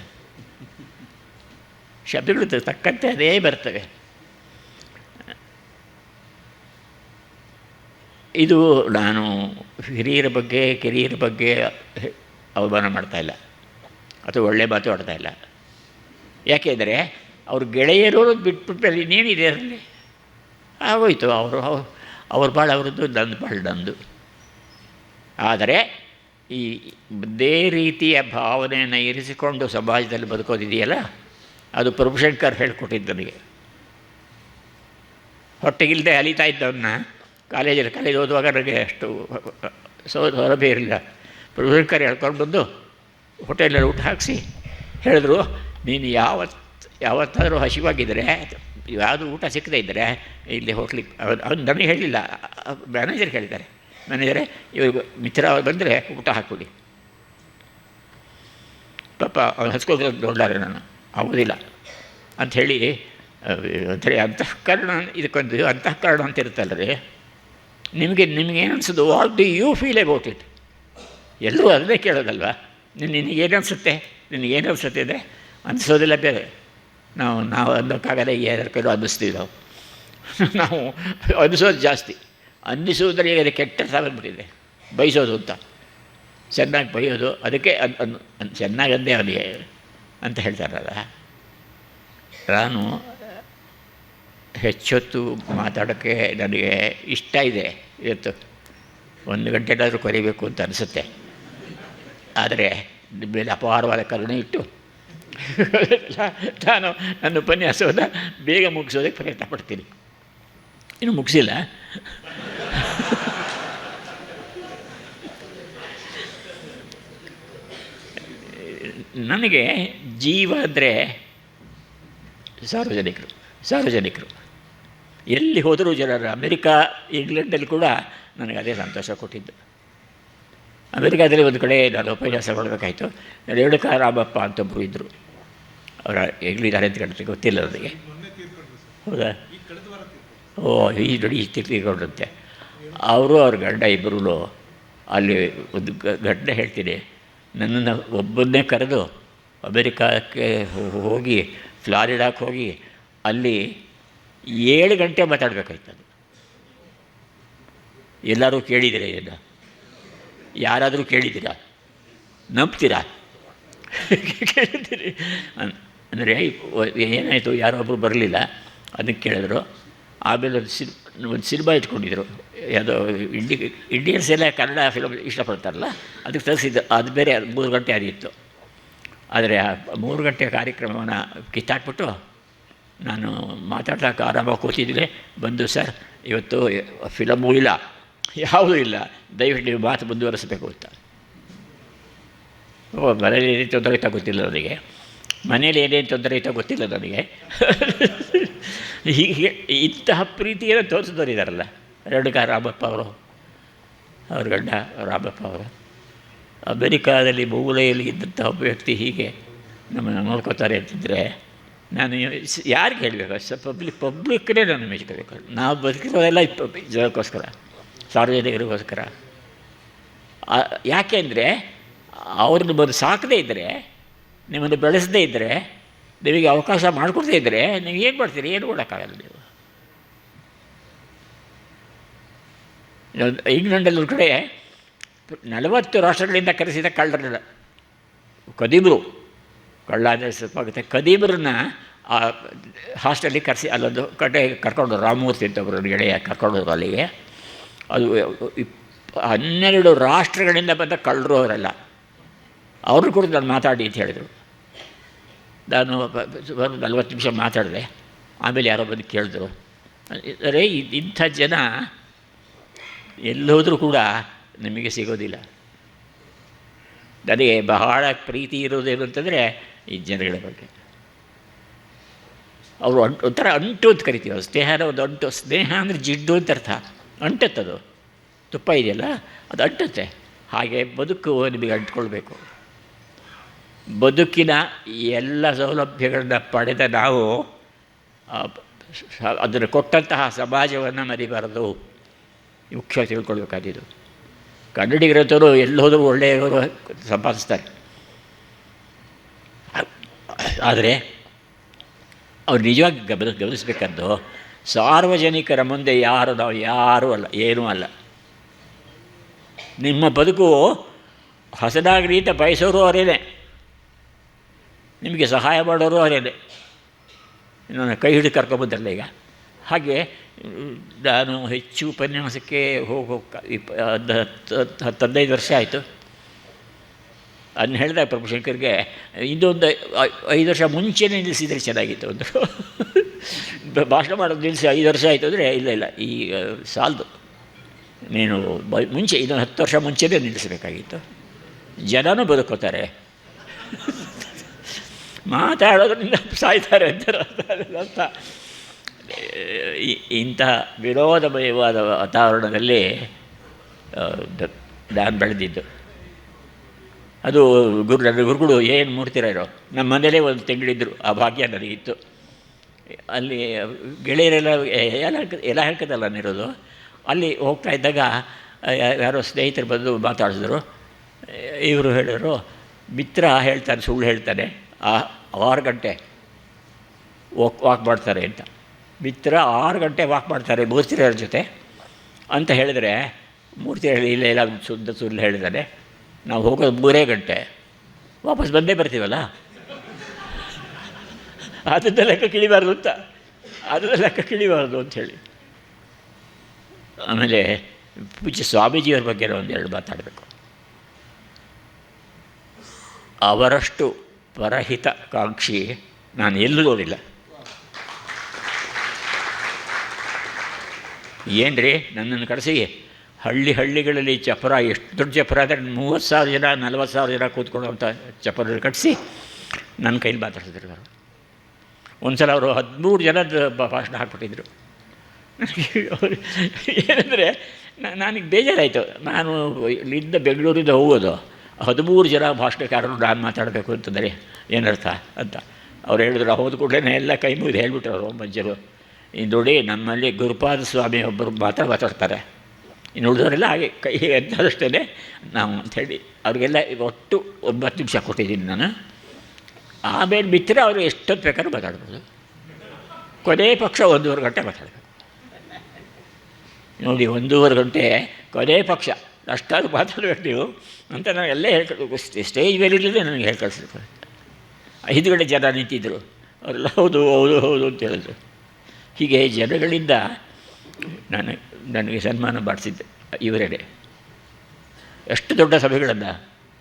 ಶಬ್ದಗಳು ತಕ್ಕಂತೆ ಅದೇ ಬರ್ತವೆ. ಇದು ನಾನು ಹಿರಿಯರ ಬಗ್ಗೆ, ಕಿರಿಯರ ಬಗ್ಗೆ ಅವಮಾನ ಮಾಡ್ತಾಯಿಲ್ಲ ಅಥವಾ ಒಳ್ಳೆ ಮಾತು ಆಡ್ತಾಯಿಲ್ಲ ಯಾಕೆಂದರೆ ಅವ್ರ ಗೆಳೆಯರು ಬಿಟ್ಬಿಟ್ಟಲ್ಲಿ ಇನ್ನೇನಿದೆ ಅಲ್ಲಿ. ಆಗೋಯ್ತು ಅವರು, ಅವ್ರ ಭಾಳ ಅವ್ರದ್ದು ನಂದು ಭಾಳ ನಂದು. ಆದರೆ ಈ ಇದೇ ರೀತಿಯ ಭಾವನೆಯನ್ನು ಇರಿಸಿಕೊಂಡು ಸಮಾಜದಲ್ಲಿ ಬದುಕೋದಿದೆಯಲ್ಲ, ಅದು ಪ್ರಭುಶಂಕರ್ ಹೇಳಿಕೊಟ್ಟಿದ್ದು ನನಗೆ. ಹೊಟ್ಟೆಗಿಲ್ಲದೆ ಅಲಿತಾ ಇದ್ದವನ್ನ ಕಾಲೇಜಲ್ಲಿ ಕಾಲೇಜ್ ಓದುವಾಗ ನನಗೆ ಅಷ್ಟು ಸೌ, ಸೌಲಭ್ಯ ಇರಲಿಲ್ಲ. ಪ್ರಭುಶಂಕರ್ ಹೇಳ್ಕೊಂಡು ಬಂದು ಹೋಟೆಲಲ್ಲಿ ಊಟ ಹಾಕಿಸಿ ಹೇಳಿದ್ರು, ನೀನು ಯಾವತ್ತು ಯಾವತ್ತಾದರೂ ಹಸಿವಾಗಿದ್ದರೆ ಯಾವುದು ಊಟ ಸಿಕ್ಕದೇ ಇದ್ದರೆ ಇಲ್ಲಿ ಹೋಗ್ಲಿಕ್ಕೆ ಅವ್ನು ನನಗೆ ಹೇಳಿಲ್ಲ, ಮ್ಯಾನೇಜರ್ ಹೇಳಿದ್ದಾರೆ. ಮ್ಯಾನೇಜರೇ ಇವರು ಮಿತ್ರ ಬಂದರೆ ಊಟ ಹಾಕ್ಬಿಡಿ ಪಾಪ ಅವ್ನು ಹಚ್ಕೋದ್ರೆ ನೋಡ್ಲಾರೆ ನಾನು. ಆಗೋದಿಲ್ಲ ಅಂಥೇಳಿ ಅಂದರೆ ಅಂತಃಕರಣ, ಇದಕ್ಕೊಂದು ಅಂತಃಕರಣ ಅಂತ ಇರುತ್ತಲ್ಲ ರೀ ನಿಮಗೆ ನಿಮಗೇನು ಅನ್ಸೋದು what do you feel about it ಎಲ್ಲರೂ ಅದನ್ನೇ ಕೇಳೋದಲ್ವಾ? ನಿನಗೇನು ಅನಿಸುತ್ತೆ ನಿನಗೇನು ಅನಿಸುತ್ತೆ ಅಂದರೆ, ಅನಿಸೋದಿಲ್ಲ ಬೇರೆ. ನಾವು ನಾವು ಅನ್ನೋಕ್ಕಾಗದೇ ಯಾರ ಕೈಲೂ ಅನ್ನಿಸ್ತೀವಿ ನಾವು ನಾವು ಅನ್ನಿಸೋದು ಜಾಸ್ತಿ. ಅನ್ನಿಸೋದ್ರಲ್ಲಿ ಅದು ಕೆಟ್ಟ ಬಂದ್ಬಿಟ್ಟಿದೆ ಬಯಸೋದು ಅಂತ. ಚೆನ್ನಾಗಿ ಬೈಯೋದು ಅದಕ್ಕೆ ಅನ್, ಅನ್- ಚೆನ್ನಾಗಿ ಅಂದೇ ಅವನಿಗೆ ಅಂತ ಹೇಳ್ತಾರಲ್ಲ. ನಾನು ಹೆಚ್ಚೊತ್ತು ಮಾತಾಡೋಕ್ಕೆ ನನಗೆ ಇಷ್ಟ ಇದೆ ಇವತ್ತು. ಒಂದು ಗಂಟೆನಾದರೂ ಕರಿಬೇಕು ಅಂತ ಅನಿಸುತ್ತೆ. ಆದರೆ ನಿಮ್ಮ ಮೇಲೆ ಅಪಾರವಾದ ಕರುಣೆ ಇಟ್ಟು ನಾನು ನನ್ನ ಉಪನ್ಯಾಸವನ್ನು ಬೇಗ ಮುಗಿಸೋದಕ್ಕೆ ಪ್ರಯತ್ನ ಪಡ್ತೀನಿ. ಇನ್ನು ಮುಗಿಸಿಲ್ಲ. ನನಗೆ ಜೀವ ಅಂದರೆ ಸಾರ್ವಜನಿಕರು ಸಾರ್ವಜನಿಕರು. ಎಲ್ಲಿ ಹೋದರೂ ಜನರು, ಅಮೆರಿಕಾ, ಇಂಗ್ಲೆಂಡಲ್ಲಿ ಕೂಡ ನನಗೆ ಅದೇ ಸಂತೋಷ ಕೊಟ್ಟಿದ್ದು. ಅಮೆರಿಕಾದಲ್ಲಿ ಒಂದು ಕಡೆ ನಾನು ಉಪನ್ಯಾಸ ಮಾಡಬೇಕಾಯಿತು. ರೇಣುಕಾ ರಾಮಪ್ಪ ಅಂತ ಒಬ್ಬರು ಇದ್ದರು ಅವರ ಎಲ್ಲಿದ್ದಾರೆ ಅಂತ ಕಂಡ್ರೆ ಗೊತ್ತಿಲ್ಲ ನನಗೆ. ಹೌದಾ? ಓ, ಈ ನೋಡಿ ಈ ತೀರ್ಕೊಂಡ್ರಂತೆ ಅವರು ಅವ್ರ ಗಂಡ ಇಬ್ಬರೂ ಅಲ್ಲಿ ಒಂದು ಘಟನೆ ಹೇಳ್ತೀನಿ. ನನ್ನನ್ನು ಒಬ್ಬನ್ನೇ ಕರೆದು ಅಮೇರಿಕಾಕ್ಕೆ ಹೋಗಿ ಫ್ಲಾರಿಡಾಕ್ಕೆ ಹೋಗಿ ಅಲ್ಲಿ ಏಳು ಗಂಟೆ ಮಾತಾಡಬೇಕಾಯ್ತು ಎಲ್ಲರೂ ಕೇಳಿದ್ದೀರಾ ಇದನ್ನು? ಯಾರಾದರೂ ಕೇಳಿದ್ದೀರಾ? ನಂಬ್ತೀರಾ? ಕೇಳಿದ್ದೀರಿ. ಅನ್- ಅಂದರೆ ಏನಾಯಿತು? ಯಾರೋ ಒಬ್ಬರು ಬರಲಿಲ್ಲ? ಅದಕ್ಕೆ ಕೇಳಿದ್ರು. ಆಮೇಲೆ ಒಂದು ಸಿನ್ ಒಂದು ಸಿನಿಮಾ ಇಟ್ಕೊಂಡಿದ್ರು. ಯಾವುದೋ ಇಂಡಿ, ಇಂಡಿಯನ್ಸ್ ಎಲ್ಲ ಕನ್ನಡ ಫಿಲಮ್ ಇಷ್ಟಪಡ್ತಾರಲ್ಲ, ಅದಕ್ಕೆ ತರಿಸಿದ್ದು. ಅದು ಬೇರೆ ಮೂರು ಗಂಟೆ ಆಗಿತ್ತು ಆದರೆ ಆ ಮೂರು ಗಂಟೆ ಕಾರ್ಯಕ್ರಮವನ್ನು ಕಿತ್ತಾಕ್ಬಿಟ್ಟು ನಾನು ಮಾತಾಡ್ತಾ ಆರಾಮಾಗಿ ಕೂತಿದ್ದೆ ಬಂದು, ಸರ್, ಇವತ್ತು ಫಿಲಮೂ ಇಲ್ಲ. ಯಾವುದೂ ಇಲ್ಲ. ದಯವಿಟ್ಟು ನೀವು ಮಾತು ಮುಂದುವರಿಸಬೇಕು ಅಂತ. ಓ, ಮನೇಲಿ ತೊಂದರೆ ಗೊತ್ತಿಲ್ಲ ನನಗೆ. ಮನೇಲಿ ಏನೇನು ತೊಂದರೆ ಇತ್ತೋ ಗೊತ್ತಿಲ್ಲ ನನಗೆ ಹೀಗೆ ಇಂತಹ ಪ್ರೀತಿಯನ್ನು ತೋರಿಸಿದವರು ಇದ್ದಾರಲ್ಲ ರೇಣುಕ ರಾಮಪ್ಪ ಅವರು, ಅವ್ರ ಗಂಡ ರಾಮಪ್ಪ ಅವರು. ಅಮೆರಿಕಾದಲ್ಲಿ ಮೂಲೆಯಲ್ಲಿ ಇದ್ದಂಥ ಒಬ್ಬ ವ್ಯಕ್ತಿ ಹೀಗೆ ನಮ್ಮನ್ನು ನೋಡ್ಕೋತಾರೆ ಅಂತಿದ್ದರೆ ನಾನು ಯಾರಿಗೆ ಹೇಳಬೇಕು? ಸ ಪಬ್ಲಿಕ್ ಪಬ್ಲಿಕ್ನೇ ನಾನು ಮೆಚ್ಕೋಬೇಕು ನಾವು ಬದುಕಿರೋದೆಲ್ಲ ಇದಕ್ಕೋಸ್ಕರ ಸಾರ್ವಜನಿಕರಿಗೋಸ್ಕರ. ಯಾಕೆ ಅಂದರೆ ಅವ್ರನ್ನ ಬಂದು ಸಾಕದೇ ಇದ್ದರೆ ನಿಮ್ಮನ್ನು ಬೆಳೆಸದೇ ಇದ್ದರೆ ನಿಮಗೆ ಅವಕಾಶ ಮಾಡಿಕೊಡ್ದೇ ಇದ್ದರೆ ನೀವು ಏನು ಮಾಡ್ತೀರಿ? ಏನು ಕೊಡೋಕ್ಕಾಗಲ್ಲ ನೀವು. ಇಂಗ್ಲೆಂಡಲ್ಲಿ ಕಡೆ ನಲವತ್ತು ರಾಷ್ಟ್ರಗಳಿಂದ ಕರೆಸಿದ ಕಳ್ಳರಲ್ಲ ಕದೀಬರು ಕಳ್ಳ ಅಂದರೆ ಸ್ವಲ್ಪ ಕದೀಬರನ್ನ ಆ ಹಾಸ್ಟೆಲಿಗೆ ಕರೆಸಿ, ಅಲ್ಲೊಂದು ಕಡೆ ಕರ್ಕೊಂಡು ರಾಮಮೂರ್ತಿ ಅಂತ ಒಬ್ಬರು ಗೆಳೆಯ ಕರ್ಕೊಂಡೋದ್ರು ಅಲ್ಲಿಗೆ. ಅದು ಹನ್ನೆರಡು ರಾಷ್ಟ್ರಗಳಿಂದ ಬಂದ ಕಳ್ಳರು ಅವರೆಲ್ಲ. ಅವ್ರ ಕೂಡ ನಾನು ಮಾತಾಡಿ ಅಂತ ಹೇಳಿದರು. ನಾನು ಸುಮಾರು ನಲ್ವತ್ತು ನಿಮಿಷ ಮಾತಾಡಿದೆ. ಆಮೇಲೆ ಯಾರೋ ಬಂದು ಕೇಳಿದ್ರು. ಅರೆ ಇಂಥ ಜನ ಎಲ್ಲೋದ್ರೂ ಕೂಡ ನಿಮಗೆ ಸಿಗೋದಿಲ್ಲ. ನನಗೆ ಬಹಳ ಪ್ರೀತಿ ಇರೋದೇನು ಅಂತಂದರೆ ಈ ಜನಗಳ ಬಗ್ಗೆ. ಅವರು ಅಂಟು ಒಂಥರ ಅಂಟು ಅಂತ ಕರಿತೀವಿ ಅವ್ರು. ಸ್ನೇಹನ ಒಂದು ಅಂಟು. ಸ್ನೇಹ ಅಂದರೆ ಜಿಡ್ಡು ಅಂತ ಅರ್ಥ. ಅಂಟತ್ತದು. ತುಪ್ಪ ಇದೆಯಲ್ಲ? ಅದು ಅಂಟುತ್ತೆ. ಹಾಗೆ ಬದುಕು ನಿಮಗೆ ಅಂಟ್ಕೊಳ್ಬೇಕು. ಬದುಕಿನ ಎಲ್ಲ ಸೌಲಭ್ಯಗಳನ್ನ ಪಡೆದ ನಾವು ಅದನ್ನು ಕೊಟ್ಟಂತಹ ಸಮಾಜವನ್ನು ಮರಿಬಾರದು. ಮುಖ್ಯ ತಿಳ್ಕೊಳ್ಬೇಕಾದಿದ್ದು ಕನ್ನಡಿಗರತರು ಎಲ್ಲೋದರೂ ಒಳ್ಳೆಯವರು ಸಂಪಾದಿಸ್ತಾರೆ. ಆದರೆ, ಅವ್ರು ನಿಜವಾಗಿ ಗಮನ ಸಾರ್ವಜನಿಕರ ಮುಂದೆ ಯಾರು ನಾವು ಯಾರೂ ಅಲ್ಲ, ಏನೂ ಅಲ್ಲ. ನಿಮ್ಮ ಬದುಕು ಹೊಸದಾಗಿ ರೀತಿ ಬಯಸೋರು ಅವರೇನೆ. ನಿಮಗೆ ಸಹಾಯ ಮಾಡೋರು ಅವರೇನೆ ನನ್ನ ಕೈ ಹಿಡಿದು ಕರ್ಕೊಂಬಂದಲ್ಲ ಈಗ. ಹಾಗೆ, ನಾನು ಹೆಚ್ಚು ಉಪನ್ಯಾಸಕ್ಕೆ ಹೋಗೋ ಇಪ್ಪ ವರ್ಷ ಆಯಿತು. ಅದನ್ನ ಹೇಳಿದಾಗ ಪ್ರಭುಶಂಕರ್ಗೆ, ಇದೊಂದು ಐದು ವರ್ಷ ಮುಂಚೆನೇ ನಿಲ್ಲಿಸಿದರೆ ಚೆನ್ನಾಗಿತ್ತು ಒಂದು. ಭಾಷಣ ಮಾಡೋದು ನಿಲ್ಲಿಸಿ ಐದು ವರ್ಷ ಆಯಿತು ಅಂದರೆ ಇಲ್ಲ ಇಲ್ಲ, ಈ ಸಾಲದು. ನೀನು ಬ, ಮುಂಚೆ ಇನ್ನೊಂದು ಹತ್ತು ವರ್ಷ ಮುಂಚೆನೇ ನಿಲ್ಲಿಸಬೇಕಾಗಿತ್ತು. ಜನನೂ ಬದುಕೋತಾರೆ. ಮಾತಾಡೋದ್ರಿಂದ ಸಾಯ್ತಾರೆ ಅಂತ ಇಂತಹ ವಿರೋಧಮಯವಾದ ವಾತಾವರಣದಲ್ಲಿ ನಾನು ಬೆಳೆದಿದ್ದು. ಅದು ಗುರು, ನನ್ನ ಗುರುಗಳು ಏನು ಮೂಡ್ತಿರೋ ನಮ್ಮ ಮನೇಲೇ ಒಂದು ತಿಂಗಳಿದ್ದರು ಆ ಭಾಗ್ಯ ನನಗಿತ್ತು ಅಲ್ಲಿ ಗೆಳೆಯರೆಲ್ಲ ಎಲ್ಲ ಎಲ್ಲ ಹೇಳ್ಕದಲ್ಲ ನಾನಿರೋದು ಅಲ್ಲಿ ಹೋಗ್ತಾ ಇದ್ದಾಗ, ಯಾರೋ ಸ್ನೇಹಿತರು ಬಂದು ಮಾತಾಡಿಸಿದ್ರು. ಇವರು ಹೇಳಿದ್ರು, ಮಿತ್ರ ಹೇಳ್ತಾನೆ, ಸುಳ್ಳು ಹೇಳ್ತಾನೆ, ಆ ಆರು ಗಂಟೆ ವಾಕ್ ವಾಕ್ ಮಾಡ್ತಾರೆ ಅಂತ. ಮಿತ್ರ ಆರು ಗಂಟೆ ವಾಕ್ ಮಾಡ್ತಾರೆ ಮೂರ್ತಿರ ಜೊತೆ. ಅಂತ ಹೇಳಿದರೆ ಮೂರ್ತಿ ಹೇಳಿ ಇಲ್ಲ ಇಲ್ಲ ಶುದ್ಧ ಸುಳ್ಳು ಹೇಳಿದ್ದಾನೆ ನಾವು ಹೋಗೋದು ಮೂರೇ ಗಂಟೆ. ವಾಪಸ್ ಬಂದೇ ಬರ್ತೀವಲ್ಲ? ಅದನ್ನ ಲೆಕ್ಕ ಕಿಳಿಬಾರ್ದು ಅಂತ. ಅದನ್ನ ಲೆಕ್ಕ ಕಿಳಿಬಾರ್ದು ಅಂಥೇಳಿ ಆಮೇಲೆ ಪೂಜ್ಯ ಸ್ವಾಮೀಜಿಯವ್ರ ಬಗ್ಗೆ ಒಂದೆರಡು ಮಾತಾಡಬೇಕು. ಅವರಷ್ಟು ಪರಹಿತ ಕಾಂಕ್ಷಿ ನಾನು ಎಲ್ಲೂ ನೋಡಿಲ್ಲ. ಏನು ರೀ ನನ್ನನ್ನು ಕರೆಸಿ, ಹಳ್ಳಿ ಹಳ್ಳಿಗಳಲ್ಲಿ ಚಪರ, ಎಷ್ಟು ದೊಡ್ಡ ಚಪರ ಆದರೆ ಮೂವತ್ತು ಸಾವಿರ ಜನ, ನಲ್ವತ್ತು ಸಾವಿರ ಜನ ಕೂತ್ಕೊಳ್ಳುವಂಥ ಚಪರ ಕಟ್ಟಿಸಿ ನನ್ನ ಕೈಲಿ ಮಾತಾಡ್ತಿದ್ರು ಅವರು ಒಂದು ಸಲ ಅವರು ಹದಿಮೂರು ಜನದ ಭಾಷಣ ಹಾಕ್ಬಿಟ್ಟಿದ್ರು. ಏನಂದರೆ ನನಗೆ ಬೇಜಾರಾಯಿತು. ನಾನು ಇಲ್ಲಿಂದ ಬೆಂಗಳೂರಿಂದ ಹೋಗೋದು. ಹದಿಮೂರು ಜನ ಭಾಷಣಕಾರರು ನಾನು ಮಾತಾಡಬೇಕು ಅಂತಂದರೆ ಏನರ್ಥ ಅಂತ. ಅವ್ರು ಹೇಳಿದ್ರು, ಹೋದ ಕೂಡಲೇ ಎಲ್ಲ ಕೈ ಮುಗಿದು ಹೇಳಿಬಿಟ್ರು ಅವರು ಮಂಜರು ಇನ್ನು ನೋಡಿ ನಮ್ಮಲ್ಲಿ ಗುರುಪಾದ ಸ್ವಾಮಿ ಒಬ್ಬರು ಮಾತ್ರ ಮಾತಾಡ್ತಾರೆ. ಇನ್ನು ಉಳಿದವರೆಲ್ಲ ಹಾಗೆ ಕೈ ಅಂತಷ್ಟೇ ನಾವು ಅಂಥೇಳಿ ಅವ್ರಿಗೆಲ್ಲ ಒಟ್ಟು ಒಂಬತ್ತು ನಿಮಿಷ ಕೊಟ್ಟಿದ್ದೀನಿ ನಾನು. ಆಮೇಲೆ ಬಿತ್ತರೆ ಅವರು ಎಷ್ಟೊತ್ತು ಬೇಕಾದ್ರೂ ಮಾತಾಡ್ಬೋದು. ಕೊನೆ ಪಕ್ಷ ಒಂದೂವರೆ ಗಂಟೆ ಮಾತಾಡಬೇಕು. ನೋಡಿ, ಒಂದೂವರೆ ಗಂಟೆ ಕೊನೆ ಪಕ್ಷ. ಅಷ್ಟಾದ್ರೂ ಮಾತಾಡಬೇಕು ನೀವು ಅಂತ ನಾವು ಎಲ್ಲೇ ಹೇಳ್ಕೊಳ್ಬೇಕು ಸ್ಟೇಜ್ ಮೇಲೆ ಇರಲಿಲ್ಲ ನನಗೆ ಹೇಳ್ಕೊಳ್ಸಿದ್ರು. ಕಳಿಸ್ಬೇಕು ಐದುಗಡೆ ಜನ ನಿಂತಿದ್ದರು ಅವರೆಲ್ಲ, ಹೌದು ಹೌದು ಹೌದು, ಅಂತ ಹೇಳಿದ್ರು. ಹೀಗೆ ಜನಗಳಿಂದ ನಾನು, ನನಗೆ ಸನ್ಮಾನ ಮಾಡಿಸಿದ್ದೆ ಇವರೆಡೆ. ಎಷ್ಟು ದೊಡ್ಡ ಸಭೆಗಳನ್ನು?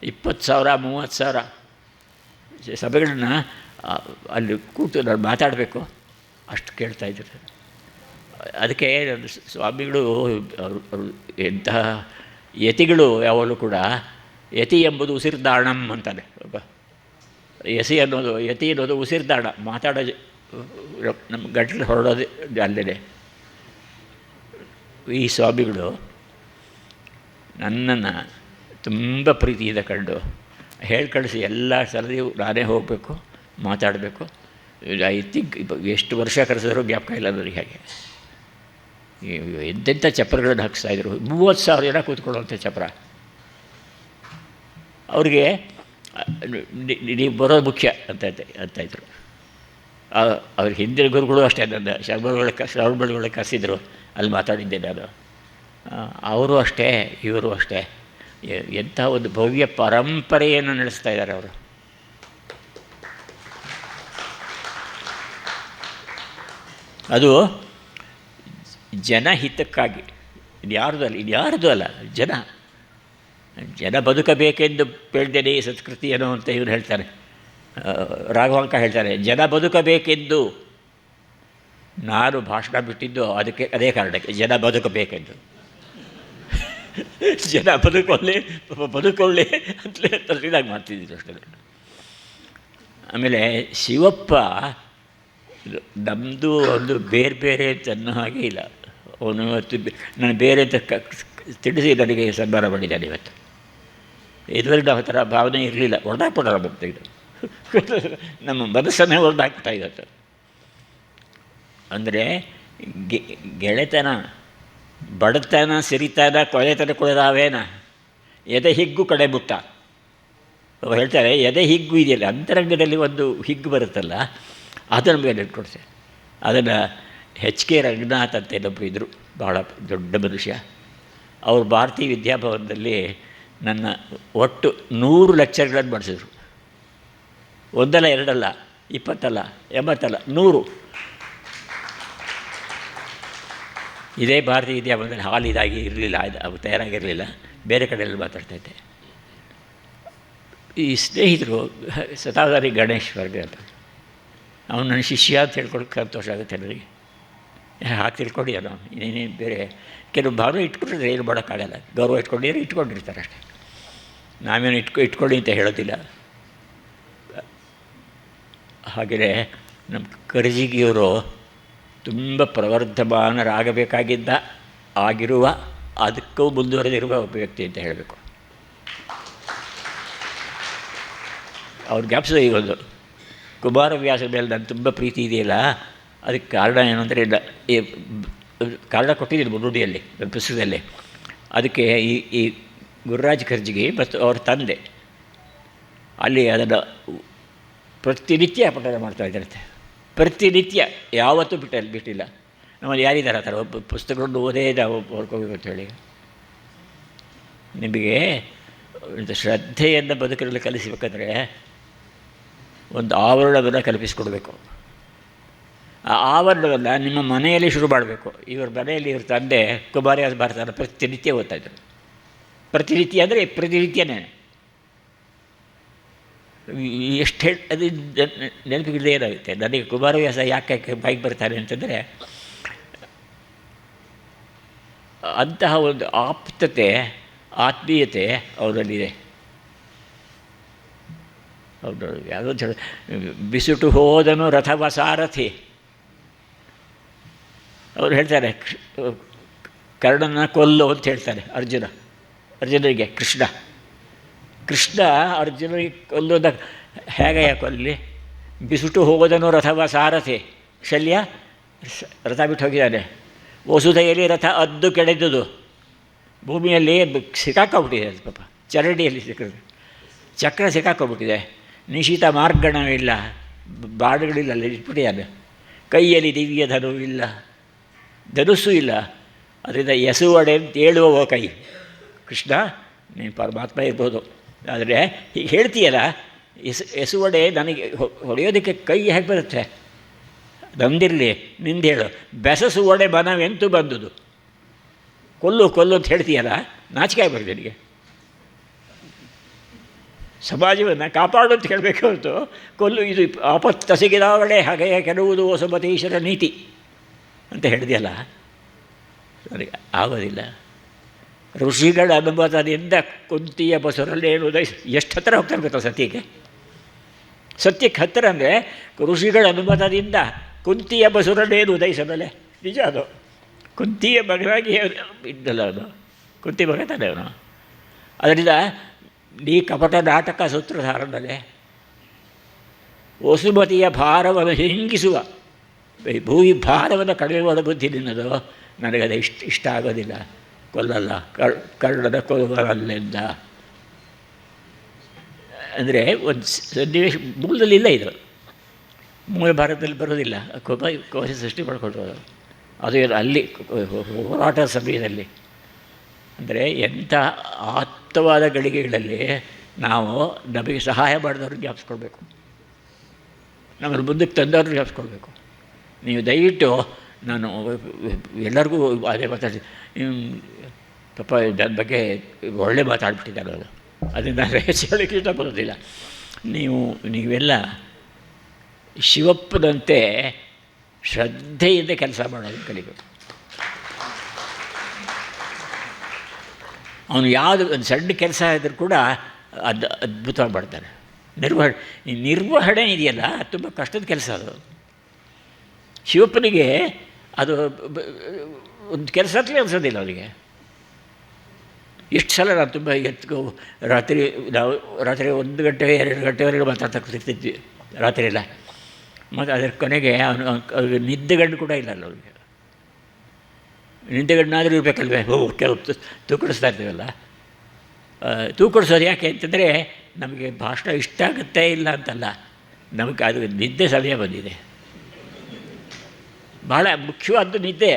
ಇಪ್ಪತ್ತು ಸಾವಿರ, ಮೂವತ್ತು ಸಾವಿರ. ಸಭೆಗಳನ್ನು ಅಲ್ಲಿ ಕೂತು ನಾನು ಮಾತಾಡಬೇಕು ಅಷ್ಟು ಕೇಳ್ತಾಯಿದ್ರು ಅದಕ್ಕೆ ಸ್ವಾಮಿಗಳು ಅವರು ಎಂತಹ ಯತಿಗಳು ಯಾವಾಗಲೂ ಕೂಡ ಯತಿ ಎಂಬುದು ಉಸಿರ್ದಾಣಂ ಅಂತಾನೆ ಒಬ್ಬ ಯಸಿ ಅನ್ನೋದು, ಯತಿ ಅನ್ನೋದು ಉಸಿರ್ದಾಣ. ಮಾತಾಡೋ ನಮ್ಮ ಗಂಟಲು ಹೊರಡೋದು ಅಲ್ಲೇ ಈ ಸ್ವಾಮಿಗಳು ನನ್ನನ್ನು ತುಂಬ ಪ್ರೀತಿಯಿಂದ ಕಂಡು ಹೇಳಿ ಕಳಿಸಿ ಎಲ್ಲ ಸಲದೆಯೂ ನಾನೇ ಹೋಗಬೇಕು, ಮಾತಾಡಬೇಕು. ಐ ಥಿಂಕ್ ಎಷ್ಟು ವರ್ಷ ಕರೆಸಿದ್ರು ಜ್ಞಾಪಕ ಇಲ್ಲ ನನಗೆ ಹಾಗೆ. ಎಂತೆಂಥ ಚಪ್ಪರಗಳನ್ನು ಹಾಕಿಸ್ತಾಯಿದ್ರು ಮೂವತ್ತು ಸಾವಿರ ಜನ ಕೂತ್ಕೊಳ್ಳುವಂಥ ಚಪ್ಪರ ಅವ್ರಿಗೆ ನೀವು ಬರೋದು ಮುಖ್ಯ ಅಂತ ಅಂತ ಇದ್ರು. ಆ- ಅವ್ರ ಹಿಂದಿನ ಗುರುಗಳು ಅಷ್ಟೇ ನನ್ನ ಶರ್ಮಗಳ ಕ ಶ್ರವಣಬೆಳಗೊಳ ಕರೆಸಿದ್ರು. ಅಲ್ಲಿ ಮಾತಾಡಿದ್ದೆ ನಾನು. ಅವರು ಅಷ್ಟೇ, ಇವರು ಅಷ್ಟೇ. ಎಂಥ ಒಂದು ಭವ್ಯ ಪರಂಪರೆಯನ್ನು ನಡೆಸ್ತಾ ಇದ್ದಾರೆ ಅವರು. ಅದು ಜನಹಿತಕ್ಕಾಗಿ ಇದು ಯಾರ್ದು ಅಲ್ಲ? ಇದು ಯಾರ್ದು ಅಲ್ಲ? ಜನ. ಜನ ಬದುಕಬೇಕೆಂದು ಬೆಳೆದೇನೆ ಈ ಸಂಸ್ಕೃತಿಯನ್ನು ಅಂತ ಇವರು ಹೇಳ್ತಾರೆ. ರಾಘವಂಕ ಹೇಳ್ತಾರೆ, ಜನ ಬದುಕಬೇಕೆಂದು. ನಾನು ಭಾಷಣ ಬಿಟ್ಟಿದ್ದು ಅದಕ್ಕೆ ಅದೇ ಕಾರಣಕ್ಕೆ ಜನ ಬದುಕಬೇಕೆಂದು. ಜನ ಬದುಕೊಳ್ಳಿ ಬದುಕೊಳ್ಳಿ ಅಂತಲೇ ತರಲಿದಾಗ ಮಾಡ್ತಿದ್ದರು ಅಷ್ಟೇ. ಆಮೇಲೆ ಶಿವಪ್ಪ ನಮ್ಮದು ಒಂದು ಬೇರೆ ಬೇರೆ ಅಂತ ಅನ್ನೋ ಹಾಗೆ ಇಲ್ಲ. ಅವನು ಇವತ್ತು ನಾನು ಬೇರೆ ಅಂತ ಕ ತಿಳಿಸಿ ನನಗೆ ಸಂಬಾರ ಮಾಡಿದ್ದಾನೆ ಇವತ್ತು. ಇದುವರೆಗೂ ಆ ಥರ ಭಾವನೆ ಇರಲಿಲ್ಲ. ಹೊಡೆದಾಕ್ಬಿಡೋಣ ಬಂತು ಇದು. ನಮ್ಮ ಮನಸ್ಸನ್ನೇ ಹೊಡೆದಾಕ್ತಾ ಇವತ್ತು. ಅಂದರೆ ಗೆಳೆತನ, ಬಡತನ, ಸಿರಿತನ, ಕೊಳೆತನ ಕೊಳೆದಾವೇನ ಎದೆ ಹಿಗ್ಗು ಕಡೆ ಮುಟ್ಟ. ಅವ್ರು ಹೇಳ್ತಾರೆ, ಎದೆ ಹಿಗ್ಗು ಇದೆಯಲ್ಲ, ಅಂತರಂಗದಲ್ಲಿ ಒಂದು ಹಿಗ್ಗು ಬರುತ್ತಲ್ಲ, ಅದನ್ನು ಮೇಲೆ ಇಟ್ಕೊಡ್ತಾರೆ ಅದನ್ನು ಎಚ್ ಕೆ ರಂಗನಾಥ್ ಅಂತ ಇನ್ನೊಬ್ಬರು ಇದ್ದರು ಭಾಳ ದೊಡ್ಡ ಮನುಷ್ಯ. ಅವರು ಭಾರತೀಯ ವಿದ್ಯಾಭವನದಲ್ಲಿ ನನ್ನ ಒಟ್ಟು ನೂರು ಲೆಕ್ಚರ್ಗಳನ್ನು ಮಾಡಿಸಿದರು. ಒಂದಲ್ಲ, ಎರಡಲ್ಲ, ಇಪ್ಪತ್ತಲ್ಲ, ಎಂಬತ್ತಲ್ಲ, ನೂರು. ಇದೇ ಭಾರತೀಯ ವಿದ್ಯಾಭವನದಲ್ಲಿ ಹಾಲ್ ಇದಾಗಿ ಇರಲಿಲ್ಲ ಅದು ತಯಾರಾಗಿರಲಿಲ್ಲ, ಬೇರೆ ಕಡೆಯಲ್ಲಿ ಮಾತಾಡ್ತೈತೆ ಈ ಸ್ನೇಹಿತರು ಸತಾಧಾರಿ ಗಣೇಶ್ ವರ್ಗ ಅಂತ. ಅವನು ನನ್ನ ಶಿಷ್ಯ ಅಂತ ಹೇಳ್ಕೊಳಕ್ಕೆ ಸಂತೋಷ ಆಗುತ್ತೆ ನನಗೆ ಹಾಗೆ ತಿಳ್ಕೊಡಿ ಅದು. ಇನ್ನೇನೇನು ಬೇರೆ, ಕೆಲವು ಭಾವನೆ ಇಟ್ಕೊಂಡಿದ್ರೆ ಏನು ಮಾಡೋಕ್ಕಾಗಲ್ಲ. ಗೌರವ ಇಟ್ಕೊಂಡಿದ್ರೆ ಇಟ್ಕೊಂಡಿರ್ತಾರೆ ಅಷ್ಟೇ. ನಾವೇನು ಇಟ್ಕೊ, ಇಟ್ಕೊಳ್ಳಿ ಅಂತ ಹೇಳೋದಿಲ್ಲ. ಹಾಗೆಯೇ ನಮ್ಮ ಕರ್ಜಿಗಿಯವರು ತುಂಬ ಪ್ರವರ್ಧಮಾನರಾಗಬೇಕಾಗಿದ್ದ, ಆಗಿರುವ, ಅದಕ್ಕೂ ಮುಂದುವರೆದಿರುವ ಒಬ್ಬ ವ್ಯಕ್ತಿ ಅಂತ ಹೇಳಬೇಕು. ಅವ್ರ ಜ್ಞಾಪಿಸೋದು ಈಗೊಂದು ಕುಮಾರವ್ಯಾಸ ಮೇಲೆ ನಾನು ತುಂಬ ಪ್ರೀತಿ ಇದೆಯಲ್ಲ? ಅದಕ್ಕೆ ಕಾರಣ ಏನು ಅಂದರೆ ಈ ಕಾರಣ ಕೊಟ್ಟಿದ್ದೀನಿ ಬುರುಡಿಯಲ್ಲಿ, ಪುಸ್ತಕದಲ್ಲಿ. ಅದಕ್ಕೆ ಈ ಈ ಗುರುರಾಜ್ ಖರ್ಜಿಗೆ ಮತ್ತು ಅವ್ರ ತಂದೆ ಅಲ್ಲಿ ಅದನ್ನು ಪ್ರತಿನಿತ್ಯ ಪಠನ ಮಾಡ್ತಾ ಇದ್ದಾರಂತೆ ಪ್ರತಿನಿತ್ಯ ಯಾವತ್ತೂ ಬಿಟ್ಟ ಬಿಟ್ಟಿಲ್ಲ. ನಮ್ಮಲ್ಲಿ ಯಾರಿದ್ದಾರೆ ಆ ಥರ? ಒಬ್ಬ ಪುಸ್ತಕಗಳನ್ನು ಓದೇ ನಾವು ಹೊರ್ಕೋಬೇಕು ಅಂತ ಹೇಳಿ. ನಿಮಗೆ ಒಂದು ಶ್ರದ್ಧೆಯನ್ನು ಬದುಕಲು ಕಲಿಸಬೇಕಂದ್ರೆ ಒಂದು ಆವರಣವನ್ನು ಕಲ್ಪಿಸಿಕೊಡ್ಬೇಕು. ಆ ಆವರಣವನ್ನು ನಿಮ್ಮ ಮನೆಯಲ್ಲಿ ಶುರು ಮಾಡಬೇಕು. ಇವ್ರ ಮನೆಯಲ್ಲಿ ಇವ್ರ ತಂದೆ ಕುಮಾರಿಯಾಸ ಭಾರತನ ಪ್ರತಿನಿತ್ಯ ಓದ್ತಾಯಿದ್ರು ಪ್ರತಿನಿತ್ಯ ಅಂದರೆ ಪ್ರತಿನಿತ್ಯನೇ. ಎಷ್ಟು ಹೇಳಿ, ಅದು ನೆನಪಿಗಿಲ್ಲದೆ ಏನಾಗುತ್ತೆ ನನಗೆ ಕುಮಾರವ್ಯಾಸ ಯಾಕೆ ಬೈಕ್ ಬರ್ತಾರೆ ಅಂತಂದರೆ, ಅಂತಹ ಒಂದು ಆಪ್ತತೆ, ಆತ್ಮೀಯತೆ ಅವರಲ್ಲಿದೆ. ಅವರು ಯಾವುದೋ ಬಿಸುಟು ಹೋದನು ರಥವ ಸಾರಥಿ ಅವ್ರು ಹೇಳ್ತಾರೆ ಕರ್ಣನ ಕೊಲ್ಲು ಅಂತ ಹೇಳ್ತಾರೆ ಅರ್ಜುನ. ಅರ್ಜುನರಿಗೆ ಕೃಷ್ಣ. ಕೃಷ್ಣ ಅರ್ಜುನಿಗೆ ಕೊಲ್ಲೋದ ಹೇಗೆ ಕೊಲ್ಲಿ? ಬಿಸುಟು ಹೋಗೋದನು ರಥವ ಸಾರಥಿ. ಶಲ್ಯ? ರಥ ಬಿಟ್ಟು ಹೋಗಿದ್ದಾನೆ. ವಸುಧೆಯಲ್ಲಿ ರಥ ಅದ್ದು ಕೆಡೆದುದು. ಭೂಮಿಯಲ್ಲಿ ಸಿಕ್ಕಾಕೊಬಿಟ್ಟಿದೆ ಅದು ಪಾಪ. ಚರಂಡಿಯಲ್ಲಿ ಸಿಕ್ಕಿದೆ ಚಕ್ರ ಸಿಕ್ಕಾಕೊಬಿಟ್ಟಿದೆ. ನಿಶಿತ ಮಾರ್ಗಣವಿಲ್ಲ. ಬಾಡುಗಳಿಲ್ಲ ಇಟ್ಬಿಟ್ಟಿದ್ದಾನೆ ಕೈಯಲ್ಲಿ ದಿವ್ಯ ಧನು ಇಲ್ಲ ಧನುಸ್ಸು ಇಲ್ಲ. ಅದರಿಂದ ಎಸುವಡೆ ಅಂತ ಹೇಳುವ ಕೈ. ಕೃಷ್ಣ, ನೀನು ಪರಮಾತ್ಮ ಇರ್ಬೋದು. ಆದರೆ ಹೀಗೆ ಹೇಳ್ತೀಯಲ್ಲ ಎಸು ಎಸುವಡೆ ನನಗೆ ಹೊಡೆಯೋದಕ್ಕೆ ಕೈ ಹೇಗೆ ಬರುತ್ತೆ? ನಂದಿರಲಿ ನಿಂದು ಹೇಳು. ಬೆಸಸುವಡೆ ಬನವೆಂತು ಬಂದುದು? ಕೊಲ್ಲು ಕೊಲ್ಲು ಅಂತ ಹೇಳ್ತೀಯಲ್ಲ, ನಾಚಿಕೆ ಆಗ್ಬಾರ್ದು ನಿನಗೆ. ಸಮಾಜವನ್ನು ಕಾಪಾಡು ಅಂತ ಹೇಳಬೇಕು ಹೊರತು. ಕೊಲ್ಲು ಇದು ಆಪತ್ತಸಿಗಿದಾವಳೆ, ಹಾಗೆಯೇ ಕೆಡುವುದು ಹೊಸಮತೀಶ್ವರ ನೀತಿ. ಅಂತ ಹೇಳಿದೆಯಲ್ಲ? ನನಗೆ ಆಗೋದಿಲ್ಲ. ಋಷಿಗಳ ಅನುಮತದಿಂದ ಕುಂತಿಯ ಉದಯಿಸ್ ಎಷ್ಟು ಹತ್ತಿರ ಹೋಗ್ತಾರೆ ಗೊತ್ತಾ ಸತ್ಯಕ್ಕೆ? ಸತ್ಯಕ್ಕೆ ಹತ್ತಿರ ಅಂದರೆ ಋಷಿಗಳ ಅನುಮತದಿಂದ ಕುಂತಿಯ ಬಸುರನ್ನೇನು ಉದಯಿಸಬಲ್ಲೆ ನಿಜ ಅದು. ಕುಂತಿಯ ಮಗನಾಗಿ ಇದ್ದಲ್ಲ ಅದು ಕುಂತಿ ಮಗ ತಾನೆ ಅವನು. ಅದರಿಂದ ನೀ ಕಪಟ ನಾಟಕ ಸೂತ್ರಧಾರನಲ್ಲೇ. ವಸುಮತಿಯ ಭಾರವನ್ನು ಹಿಂಗಿಸುವ ಭೂಮಿ ಭಾರವನ್ನು ಕಳೆಯುವ ಬುದ್ಧಿ ನಿನ್ನದು. ಅದು ಇಷ್ಟ ಇಷ್ಟ ಆಗೋದಿಲ್ಲ. ಕೊಲ್ಲಲ್ಲ. ಕಳ್, ಕಳ್ಳದ ಕೊಲ್ಲಲೆಂದ ಅಂದರೆ ಒಂದು ಸನ್ನಿವೇಶ, ಮೂಲದಲ್ಲಿ ಇಲ್ಲ ಇದು. ಮೂಲ ಭಾರತದಲ್ಲಿ ಬರೋದಿಲ್ಲ ಕೋಪ, ಕೋಶ ಸೃಷ್ಟಿ ಮಾಡ್ಕೊಳ್ಬೋದು ಅದು ಅಲ್ಲಿ ಹೋರಾಟ ಸಮಯದಲ್ಲಿ. ಅಂದರೆ ಎಂಥ ಆಪ್ತವಾದ ಗಳಿಗೆಗಳಲ್ಲಿ ನಾವು ನಮಗೆ ಸಹಾಯ ಮಾಡಿದವ್ರು ಜ್ಞಾಪಿಸ್ಕೊಳ್ಬೇಕು. ನಮ್ಮನ್ನು ಮುಂದಕ್ಕೆ ತಂದವ್ರು ಜ್ಞಾಪಿಸ್ಕೊಳ್ಬೇಕು. ನೀವು ದಯವಿಟ್ಟು ನಾನು ಎಲ್ಲರಿಗೂ ಅದೇ ಮಾತಾಡಿ ಪಾಪ ನನ್ನ ಬಗ್ಗೆ ಒಳ್ಳೆ ಮಾತಾಡ್ಬಿಟ್ಟಿದ್ದಾರೆ ಅದು ಅದನ್ನು ಹೇಳೋಕ್ಕೆ ಇಷ್ಟಪಡೋದಿಲ್ಲ ನೀವು, ನೀವೆಲ್ಲ ಶಿವಪ್ಪದಂತೆ ಶ್ರದ್ಧೆಯಿಂದ ಕೆಲಸ ಮಾಡೋದು ಕಲಿಬೇಕು. ಅವನು ಯಾವುದು, ಒಂದು ಸಣ್ಣ ಕೆಲಸ ಆದರೂ ಕೂಡ ಅದು ಅದ್ಭುತವಾಗಿ ಮಾಡ್ತಾನೆ. ನಿರ್ವಹಣೆ ನಿರ್ವಹಣೆ ಇದೆಯಲ್ಲ, ತುಂಬ ಕಷ್ಟದ ಕೆಲಸ ಅದು. ಶಿವಪ್ಪನಿಗೆ ಅದು ಒಂದು ಕೆಲಸ ಹತ್ತಲೇ ಅನಿಸೋದಿಲ್ಲ ಅವರಿಗೆ ಎಷ್ಟು ಸಲ ನಾನು ತುಂಬ ಎತ್ಕೊ, ರಾತ್ರಿ ನಾವು ರಾತ್ರಿ ಒಂದು ಗಂಟೆ, ಎರಡು ಗಂಟೆವರೆಗೆ ಮಾತಾಡ್ತಾ ಕೂತಿರ್ತಿದ್ವಿ ರಾತ್ರಿ ಎಲ್ಲ ಮತ್ತು ಅದರ ಕೊನೆಗೆ ಅವನು ಅವ್ರಿಗೆ ನಿದ್ದೆಗಣ್ಣು ಕೂಡ ಇಲ್ಲ ಅಲ್ಲ ಅವನಿಗೆ ನಿದ್ದೆಗಣ್ಣಾದರೂ ಇರಬೇಕಲ್ವೇ? ಕೆಲವು ತೂಕಡಿಸ್ತಾ ಇರ್ತೀವಲ್ಲ. ತೂಕಡಿಸೋದು ಯಾಕೆ ಅಂತಂದರೆ ನಮಗೆ ಭಾಷಣ ಇಷ್ಟ ಆಗುತ್ತೆ ಇಲ್ಲ ಅಂತಲ್ಲ. ನಮಗೆ ಅದು ನಿದ್ದೆ ಸಮಯ ಬಂದಿದೆ. ಭಾಳ ಮುಖ್ಯವಾದ ನಿದ್ದೆ.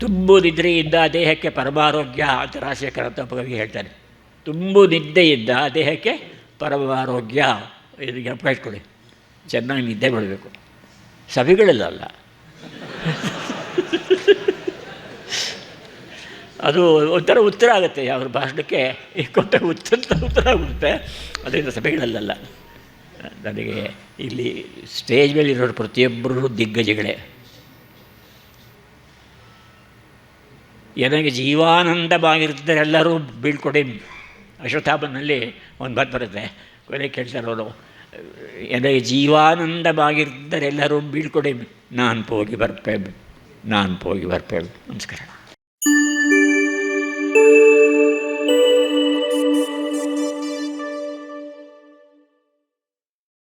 ತುಂಬು ನಿದ್ರೆಯಿಂದ ದೇಹಕ್ಕೆ ಪರಮಾರೋಗ್ಯ ಅಂತ ರಾಜಶೇಖರ ಕವಿ ಹೇಳ್ತಾನೆ ತುಂಬು ನಿದ್ದೆಯಿಂದ ದೇಹಕ್ಕೆ ಪರಮಾರೋಗ್ಯ. ಇದು ಜ್ಞಾಪಕ ಇಟ್ಕೊಳ್ಳಿ. ಚೆನ್ನಾಗಿ ನಿದ್ದೆ ಮಾಡಬೇಕು. ಸಭೆಗಳಲ್ಲ ಅದು ಒಂಥರ ಉತ್ತರ ಆಗುತ್ತೆ. ಅವ್ರ ಭಾಷಣಕ್ಕೆ ಕೊಟ್ಟ ಉತ್ತರ ಉತ್ತರ ಆಗುತ್ತೆ. ಅದರಿಂದ ಸಭೆಗಳಲ್ಲ ನನಗೆ ಇಲ್ಲಿ ಸ್ಟೇಜ್ ಮೇಲೆ ಇರೋರು ಪ್ರತಿಯೊಬ್ಬರೂ ದಿಗ್ಗಜಗಳೇ. ನನಗೆ ಜೀವಾನಂದವಾಗಿದ್ದರೆಲ್ಲರೂ ಬೀಳ್ಕೊಡಿ. ಅಶ್ವತ್ಥಾಮನಲ್ಲಿ ಒಂದು ಮಾತು ಬರುತ್ತೆ, ಕೊನೆ ಕೇಳ್ತಾರವರು, ನನಗೆ ಜೀವಾನಂದವಾಗಿದ್ದರೆಲ್ಲರೂ ಬೀಳ್ಕೊಡಿ. ನಾನು ಹೋಗಿ ಬರ್ಪೇ ನಾನು ಹೋಗಿ ಬರ್ಪೇ ನಮಸ್ಕಾರ.